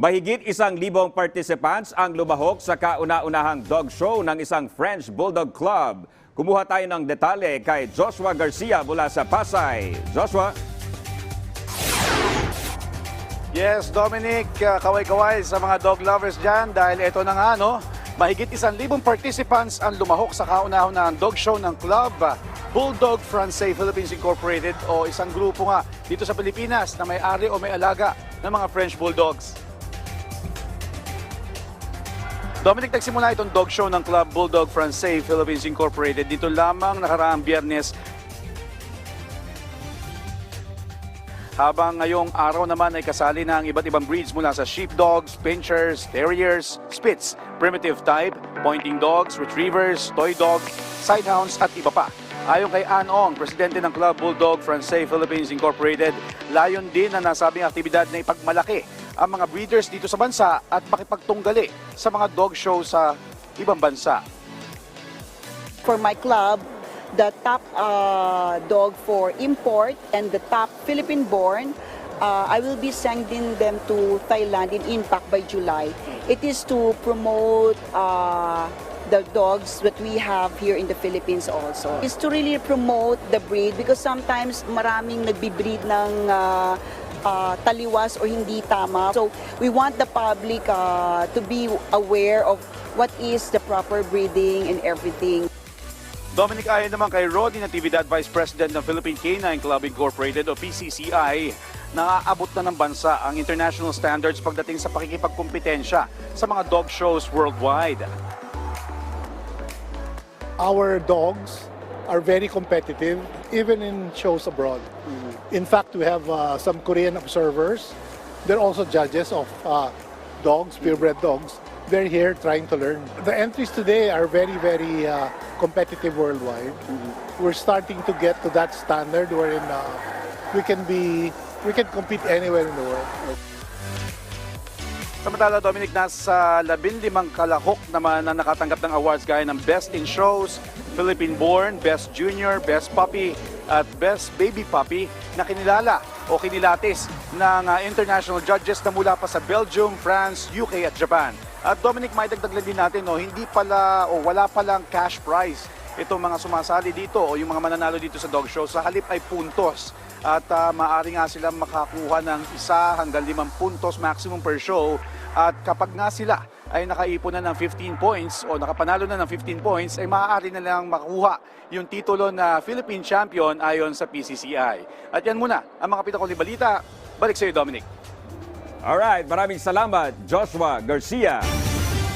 Mahigit isang libong participants ang lumahok sa kauna-unahang dog show ng isang French Bulldog Club. Kumuha tayo ng detalye kay Joshua Garcia mula sa Pasay. Joshua? Yes, Dominic, uh, kaway-kaway sa mga dog lovers dyan dahil ito na nga, no? Mahigit isang libong participants ang lumahok sa kauna-unahang dog show ng club. uh, Bulldog Francais Philippines Incorporated o isang grupo nga dito sa Pilipinas na may-ari o may alaga ng mga French Bulldogs. Dominic, nagsimula itong dog show ng Club Bulldog Francais Philippines Incorporated dito lamang nakaraang biyernes Habang ngayong araw naman ay kasali ang iba't ibang breeds mula sa sheepdogs, pinchers, terriers, spits, primitive type, pointing dogs, retrievers, toy dog, sighthounds at iba pa. Ayon kay Ann Ong, presidente ng Club Bulldog Francais Philippines Incorporated, layon din na nasabing aktibidad na ipagmalaki ang mga breeders dito sa bansa at makipagtunggali sa mga dog show sa ibang bansa. for my club, the top uh, dog for import and the top Philippine-born, uh, I will be sending them to Thailand in Impact by July. It is to promote uh, the dogs that we have here in the Philippines also. It's to really promote the breed because sometimes maraming nagbibreed ng uh, uh, taliwas or hindi tama. So we want the public uh, to be aware of what is the proper breeding and everything. Dominic ayon naman kay Roddy Natividad, Vice President ng Philippine Canine Club Incorporated o PCCI, naaabot na ng bansa ang international standards pagdating sa pakikipagkompetensya sa mga dog shows worldwide. our dogs are very competitive, even in shows abroad. In fact, we have uh, some Korean observers. They're also judges of uh, dogs, purebred dogs. They're here trying to learn. The entries today are very, very uh, competitive worldwide. We're starting to get to that standard wherein uh, we can be, we can compete anywhere in the world. Samantala, Dominic, nasa 15 kalahok naman na nakatanggap ng awards gaya ng Best in Shows, Philippine-born, Best Junior, Best Puppy, at Best Baby Puppy na kinilala o kinilatis ng uh, international judges na mula pa sa Belgium, France, UK at Japan. At Dominic, may dagdag din natin, no, hindi pala o wala palang cash prize itong mga sumasali dito o yung mga mananalo dito sa dog show. Sa halip ay puntos at uh, maaari nga silang makakuha ng isa hanggang limang puntos maximum per show at kapag nga sila ay nakaipon na ng 15 points o nakapanalo na ng 15 points ay maaari na lang makuha yung titulo na Philippine Champion ayon sa PCCI. At yan muna ang mga pitakong balita. Balik sa iyo Dominic. Alright, maraming salamat, Joshua Garcia.